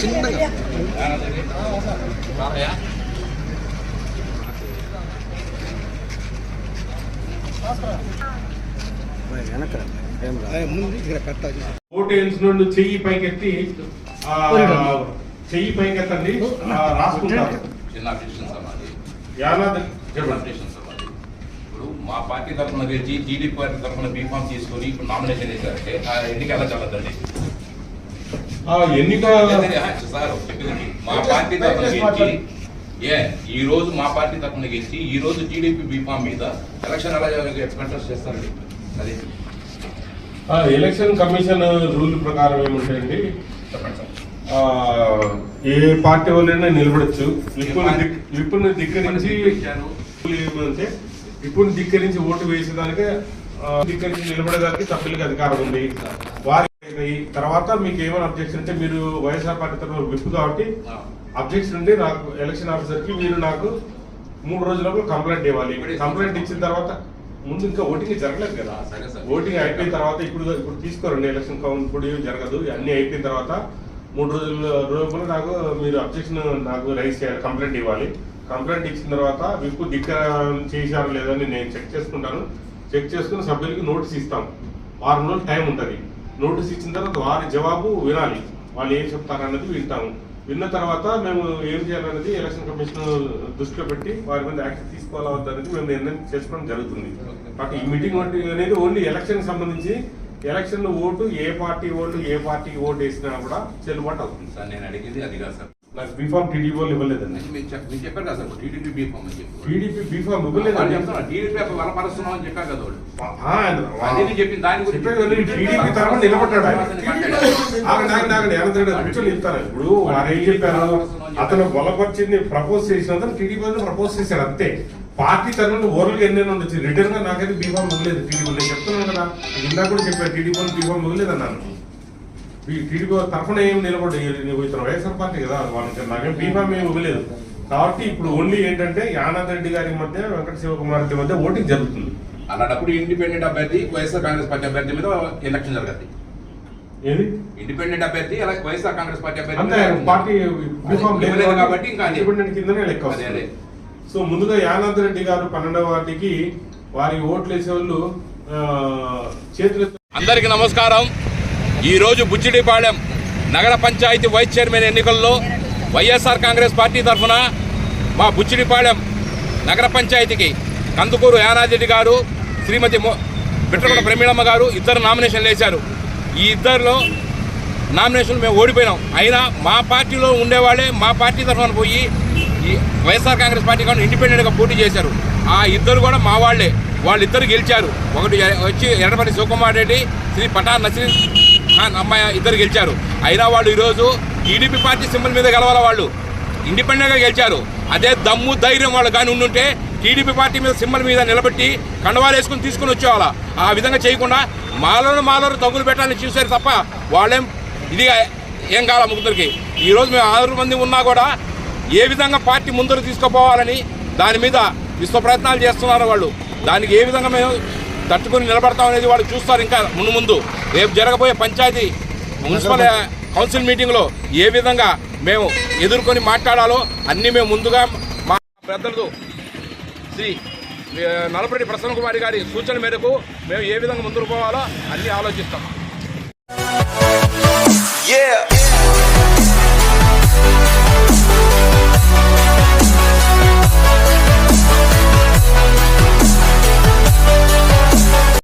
చిన్నగా. వెనక ఏం రా ముందు ఇక్కడ పెట్టాలి ఓటు వేయించిన చెయ్యి పైకెత్తి ఆ, చెయ్యి పైకెత్తండి. ఆ, రాసుకుంటారు. ఇప్పుడు మా పార్టీ తరఫున గెలిచి టీడీపీ పార్టీ తరఫున బీఫామ్ తీసుకొని ఇప్పుడు నామినేషన్ వేసారంటే ఆ ఎన్నిక ఎలా చల్లదండి ఆ, ఎన్నిక మా పార్టీ తరఫున గెలిచి ఏ ఈ రోజు మా పార్టీ తరఫున గెలిచి ఈ రోజు టీడీపీ బీఫామ్ మీద ఎలక్షన్ ఎలా కంటెస్ట్ చేస్తారండి? అది ఎలక్షన్ కమిషన్ రూల్ ప్రకారం ఏముంటాయండి ఏ పార్టీ వాళ్ళైనా నిలబడచ్చు. విప్పుని ధిక్- విప్పుని ధిక్కరించి. ఏమంటే విప్పుని ధిక్కరించి ఓటు వేసేదానికి ధిక్కరించి నిలబడేదానికి సభ్యులకి అధికారం ఉంది. వారి తర్వాత మీకు ఏమైనా అబ్జెక్షన్ అంటే మీరు వైఎస్ఆర్ పార్టీ తరఫున విప్పు కాబట్టి. అబ్జెక్షన్ ఉంటే నాకు ఎలక్షన్ ఆఫీసర్కి మీరు నాకు మూడు రోజులకు కంప్లైంట్ ఇవ్వాలి. కంప్లైంట్ ఇచ్చిన తర్వాత ముందు ఇంకా ఓటింగ్ జరగలేదు కదా. ఓటింగ్ అయిపోయిన తర్వాత ఇప్పుడు ఇప్పుడు తీసుకోరండి. ఎలక్షన్ కౌంట్ ఏం జరగదు. అన్ని అయిపోయిన తర్వాత మూడు రోజుల రోజులు నాకు మీరు అబ్జెక్షన్ నాకు రైజ్ చేయాలి కంప్లైంట్ ఇవ్వాలి. కంప్లైంట్ ఇచ్చిన తర్వాత విప్పు దిక్క చేశారు లేదని నేను చెక్ చేసుకుంటాను. చెక్ చేసుకుని సభ్యులకి నోటీస్ ఇస్తాం. వారం రోజులు టైం ఉంటుంది. నోటీస్ ఇచ్చిన తర్వాత వారి జవాబు వినాలి. వాళ్ళు ఏం చెప్తారన్నది వింటాము. విన్న తర్వాత మేము ఏం చేయాలనేది ఎలక్షన్ కమిషన్ దృష్టిలో పెట్టి వారి మీద యాక్షన్ తీసుకోవాలా వద్దనేది మేము నిర్ణయం చేసుకోవడం జరుగుతుంది. కాబట్టి ఈ మీటింగ్ వంటి అనేది ఓన్లీ ఎలక్షన్ సంబంధించి ఎలక్షన్ ఓటు ఏ పార్టీ ఓటు ఏ పార్టీకి ఓటు వేసినా కూడా చెల్లుబాటు అవుతుంది. సార్ నేను అడిగింది అది కాదు సార్. నాకు బీఫామ్ టీడీపీ వాళ్ళు ఇవ్వలేదండి మీరు చెప్- మీరు చెప్పారు కదా సార్ టీడీపీ బీఫామ్ అని చెప్పి. టీడీపీ బీఫామ్ ఇవ్వలేదండి టీడీపీ బలపరుస్తున్నాం అని చెప్పారు కదా వాళ్ళు. ఆ, అదే నేను చెప్పింది దాని గురించి టీడీపీ తరఫున నిలబడ్డాడు? కూర్చొని. ఇప్పుడు వారు ఏం చెప్పారు? అతను బలపరిచింది ప్రపోజ్ చేసిన టీడీపీ వాళ్ళు ప్రపోజ్ చేశారు అంతే. పార్టీ తరఫున ఓరల్గా ఎన్నైనా ఉండొచ్చు. రిటర్న్గా నాకైతే బీఫామ్ ఇవ్వలేదు టీడీపీ నేను చెప్తున్నాను కదా ఇందాక కూడా చెప్పారు టీడీపీ బీఫామ్ ఇవ్వలేదు అన్నాను టీడీపీ తరఫున ఏం నిలబడి నువ్వు ఇతను వైఎస్ఆర్ పార్టీ కదా వాళ్ళకి నాకేం బీఫామ్ ఏమి ఇవ్వలేదు. కాబట్టి ఇప్పుడు ఓన్లీ ఏంటంటే యానాద్ రెడ్డి గారి మధ్య వెంకట శివకుమార్ రెడ్డి మధ్య ఓటింగ్ జరుగుతుంది. అలాంటప్పుడు ఇండిపెండెంట్ అభ్యర్థి వైఎస్ఆర్ కాంగ్రెస్ పార్టీ అభ్యర్థి మీద ఎలక్షన్ జరగదు ఏది? ఇండిపెండెంట్ అభ్యర్థి అలా వైఎస్ఆర్ కాంగ్రెస్ పార్టీ అభ్యర్థి పార్టీ కాబట్టి ఇంకా. ఇండిపెండెంట్ కిందనే లెక్క సో ముందుగా యానంద్ రెడ్డి గారు పన్నెండవ వార్డుకి వారి ఓట్లు వేసే వాళ్ళు చేతులు అందరికీ నమస్కారం. ఈరోజు బుచ్చిడిపాళెం నగర పంచాయతీ వైస్ చైర్మన్ ఎన్నికల్లో వైఎస్ఆర్ కాంగ్రెస్ పార్టీ తరఫున మా బుచ్చిడిపాళెం నగర పంచాయతీకి కందుకూరు యానాదిరెడ్డి గారు శ్రీమతి మొ- ప్రమీణమ్మ ప్రమీళమ్మ గారు ఇద్దరు నామినేషన్లు వేశారు. ఈ ఇద్దరిలో నామినేషన్ మేము ఓడిపోయినాం. అయినా మా పార్టీలో ఉండేవాళ్ళే మా పార్టీ తరఫున పోయి ఈ వైఎస్ఆర్ కాంగ్రెస్ పార్టీ కానీ ఇండిపెండెంట్గా పోటీ చేశారు. ఆ ఇద్దరు కూడా మా వాళ్ళే. వాళ్ళిద్దరు గెలిచారు. ఒకటి వచ్చి ఎర్రపల్లి శివకుమార్ రెడ్డి శ్రీ పటా నసీర్ ఖాన్ అమ్మాయి ఇద్దరు గెలిచారు. అయినా వాళ్ళు ఈరోజు టీడీపీ పార్టీ సింబల్ మీద గెలవాల వాళ్ళు? ఇండిపెండెంట్గా గెలిచారు. అదే దమ్ము ధైర్యం వాళ్ళు కానీ ఉండుంటే టీడీపీ పార్టీ మీద సింబల్ మీద నిలబెట్టి కండవాలు వేసుకుని తీసుకుని వచ్చేవాళ్ళ. ఆ విధంగా చేయకుండా మాలను మాలను తగులు పెట్టాలని చూశారు తప్ప వాళ్ళేం ఇది ఏం కావాలి ముగ్గురికి? ఈరోజు మేము ఆరు మంది ఉన్నా కూడా ఏ విధంగా పార్టీ ముందరు తీసుకుపోవాలని దాని మీద విశ్వ ప్రయత్నాలు చేస్తున్నారు వాళ్ళు. దానికి ఏ విధంగా మేము తట్టుకుని నిలబడతాం అనేది వాళ్ళు చూస్తారు ఇంకా ముందు ముందు. రేపు జరగబోయే పంచాయతీ మున్సిపల్ కౌన్సిల్ మీటింగ్లో ఏ విధంగా మేము ఎదుర్కొని మాట్లాడాలో అన్నీ మేము ముందుగా మా పెద్దలతో శ్రీ నలపరెడ్డి ప్రసన్న కుమారి గారి సూచన మేరకు మేము ఏ విధంగా ముందుకు పోవాలో అన్నీ ఆలోచిస్తాం Yeah.